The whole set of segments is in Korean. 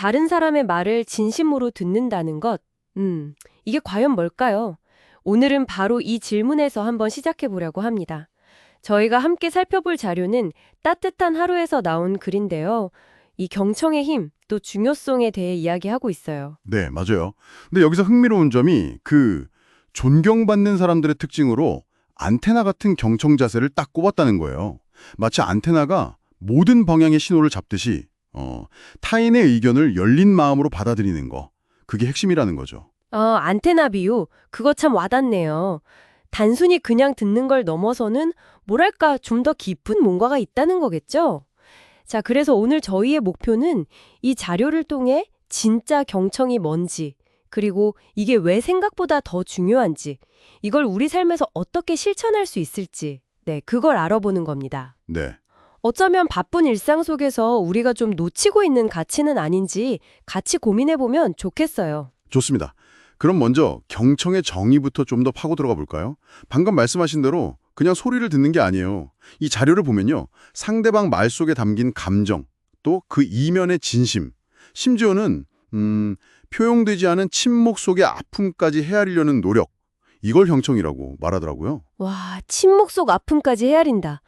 다른 사람의 말을 진심으로 듣는다는 것, 음, 이게 과연 뭘까요? 오늘은 바로 이 질문에서 한번 시작해 보려고 합니다. 저희가 함께 살펴볼 자료는 따뜻한 하루에서 나온 글인데요. 이 경청의 힘, 또 중요성에 대해 이야기하고 있어요. 네, 맞아요. 근데 여기서 흥미로운 점이 그 존경받는 사람들의 특징으로 안테나 같은 경청 자세를 딱 꼽았다는 거예요. 마치 안테나가 모든 방향의 신호를 잡듯이 어, 타인의 의견을 열린 마음으로 받아들이는 거. 그게 핵심이라는 거죠. 어, 안테나 비유, 그거 참 와닿네요. 단순히 그냥 듣는 걸 넘어서는 뭐랄까 좀 더 깊은 뭔가가 있다는 거겠죠? 자, 그래서 오늘 저희의 목표는 이 자료를 통해 진짜 경청이 뭔지, 그리고 이게 왜 생각보다 더 중요한지, 이걸 우리 삶에서 어떻게 실천할 수 있을지, 네, 그걸 알아보는 겁니다. 네. 어쩌면 바쁜 일상 속에서 우리가 좀 놓치고 있는 가치는 아닌지 같이 고민해보면 좋겠어요. 좋습니다. 그럼 먼저 경청의 정의부터 좀 더 파고 들어가 볼까요? 방금 말씀하신 대로 그냥 소리를 듣는 게 아니에요. 이 자료를 보면요. 상대방 말 속에 담긴 감정, 또 그 이면의 진심, 심지어는 음, 표현되지 않은 침묵 속의 아픔까지 헤아리려는 노력, 이걸 경청이라고 말하더라고요. 와, 침묵 속 아픔까지 헤아린다.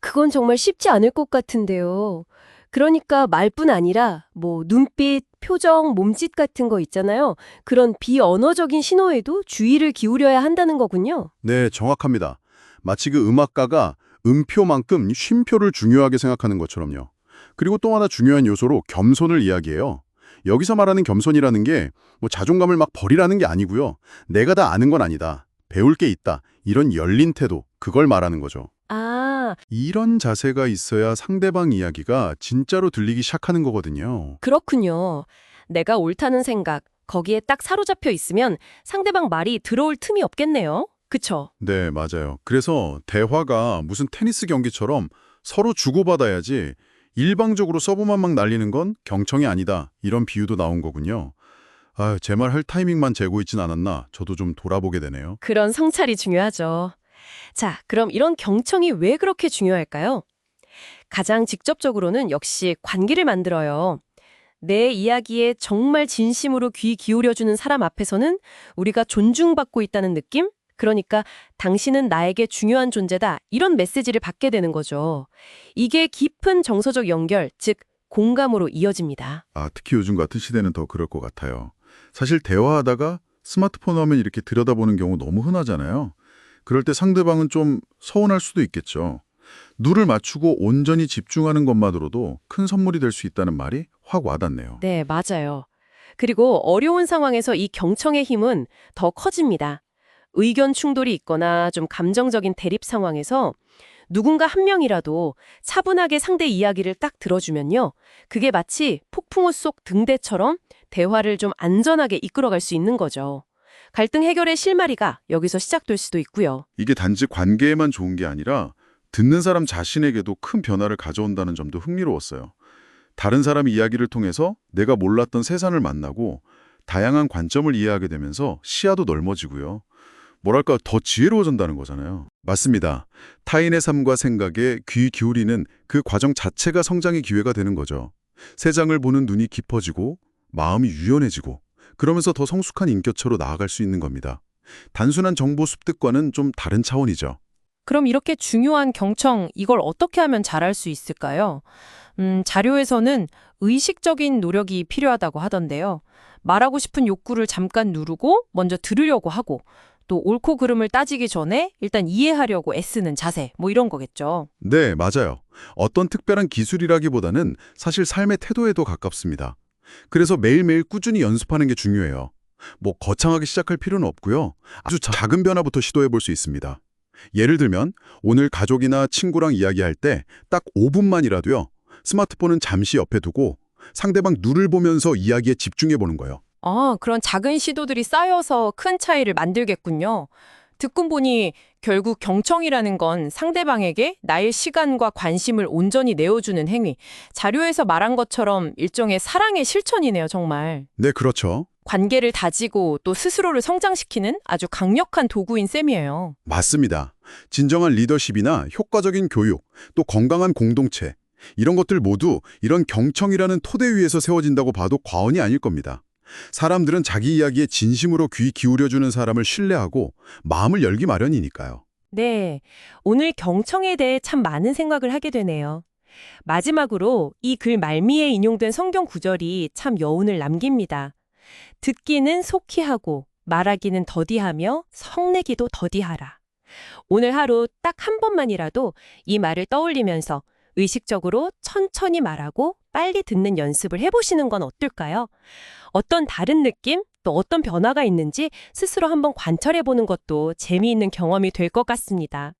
그건 정말 쉽지 않을 것 같은데요. 그러니까 말뿐 아니라 뭐 눈빛, 표정, 몸짓 같은 거 있잖아요. 그런 비언어적인 신호에도 주의를 기울여야 한다는 거군요. 네, 정확합니다. 마치 그 음악가가 음표만큼 쉼표를 중요하게 생각하는 것처럼요. 그리고 또 하나 중요한 요소로 겸손을 이야기해요. 여기서 말하는 겸손이라는 게 뭐 자존감을 막 버리라는 게 아니고요. 내가 다 아는 건 아니다. 배울 게 있다. 이런 열린 태도, 그걸 말하는 거죠. 아, 이런 자세가 있어야 상대방 이야기가 진짜로 들리기 시작하는 거거든요. 그렇군요. 내가 옳다는 생각, 거기에 딱 사로잡혀 있으면 상대방 말이 들어올 틈이 없겠네요. 그쵸? 네, 맞아요. 그래서 대화가 무슨 테니스 경기처럼 서로 주고받아야지 일방적으로 서브만 막 날리는 건 경청이 아니다. 이런 비유도 나온 거군요. 아, 제 말 할 타이밍만 재고 있진 않았나 저도 좀 돌아보게 되네요. 그런 성찰이 중요하죠. 자, 그럼 이런 경청이 왜 그렇게 중요할까요? 가장 직접적으로는 역시 관계를 만들어요. 내 이야기에 정말 진심으로 귀 기울여주는 사람 앞에서는 우리가 존중받고 있다는 느낌? 그러니까 당신은 나에게 중요한 존재다. 이런 메시지를 받게 되는 거죠. 이게 깊은 정서적 연결, 즉 공감으로 이어집니다. 아, 특히 요즘 같은 시대는 더 그럴 것 같아요. 사실 대화하다가 스마트폰 화면 이렇게 들여다보는 경우 너무 흔하잖아요. 그럴 때 상대방은 좀 서운할 수도 있겠죠. 눈을 맞추고 온전히 집중하는 것만으로도 큰 선물이 될 수 있다는 말이 확 와닿네요. 네, 맞아요. 그리고 어려운 상황에서 이 경청의 힘은 더 커집니다. 의견 충돌이 있거나 좀 감정적인 대립 상황에서 누군가 한 명이라도 차분하게 상대 이야기를 딱 들어주면요. 그게 마치 폭풍우 속 등대처럼 대화를 좀 안전하게 이끌어갈 수 있는 거죠. 갈등 해결의 실마리가 여기서 시작될 수도 있고요. 이게 단지 관계에만 좋은 게 아니라 듣는 사람 자신에게도 큰 변화를 가져온다는 점도 흥미로웠어요. 다른 사람의 이야기를 통해서 내가 몰랐던 세상을 만나고 다양한 관점을 이해하게 되면서 시야도 넓어지고요. 뭐랄까 더 지혜로워진다는 거잖아요. 맞습니다. 타인의 삶과 생각에 귀 기울이는 그 과정 자체가 성장의 기회가 되는 거죠. 세상을 보는 눈이 깊어지고 마음이 유연해지고 그러면서 더 성숙한 인격체로 나아갈 수 있는 겁니다. 단순한 정보 습득과는 좀 다른 차원이죠. 그럼 이렇게 중요한 경청, 이걸 어떻게 하면 잘할 수 있을까요? 음, 자료에서는 의식적인 노력이 필요하다고 하던데요. 말하고 싶은 욕구를 잠깐 누르고 먼저 들으려고 하고 또 옳고 그름을 따지기 전에 일단 이해하려고 애쓰는 자세, 뭐 이런 거겠죠. 네, 맞아요. 어떤 특별한 기술이라기보다는 사실 삶의 태도에도 가깝습니다. 그래서 매일매일 꾸준히 연습하는 게 중요해요. 뭐 거창하게 시작할 필요는 없고요. 아주 작은 변화부터 시도해 볼 수 있습니다. 예를 들면 오늘 가족이나 친구랑 이야기할 때 딱 5분만이라도요. 스마트폰은 잠시 옆에 두고 상대방 눈을 보면서 이야기에 집중해 보는 거예요. 아, 그런 작은 시도들이 쌓여서 큰 차이를 만들겠군요. 듣고 보니 결국 경청이라는 건 상대방에게 나의 시간과 관심을 온전히 내어주는 행위. 자료에서 말한 것처럼 일종의 사랑의 실천이네요, 정말. 네, 그렇죠. 관계를 다지고 또 스스로를 성장시키는 아주 강력한 도구인 셈이에요. 맞습니다. 진정한 리더십이나 효과적인 교육, 또 건강한 공동체, 이런 것들 모두 이런 경청이라는 토대 위에서 세워진다고 봐도 과언이 아닐 겁니다. 사람들은 자기 이야기에 진심으로 귀 기울여주는 사람을 신뢰하고 마음을 열기 마련이니까요. 네, 오늘 경청에 대해 참 많은 생각을 하게 되네요. 마지막으로 이 글 말미에 인용된 성경 구절이 참 여운을 남깁니다. 듣기는 속히 하고 말하기는 더디하며 성내기도 더디하라. 오늘 하루 딱 한 번만이라도 이 말을 떠올리면서 의식적으로 천천히 말하고 빨리 듣는 연습을 해보시는 건 어떨까요? 어떤 다른 느낌, 또 어떤 변화가 있는지 스스로 한번 관찰해보는 것도 재미있는 경험이 될 것 같습니다.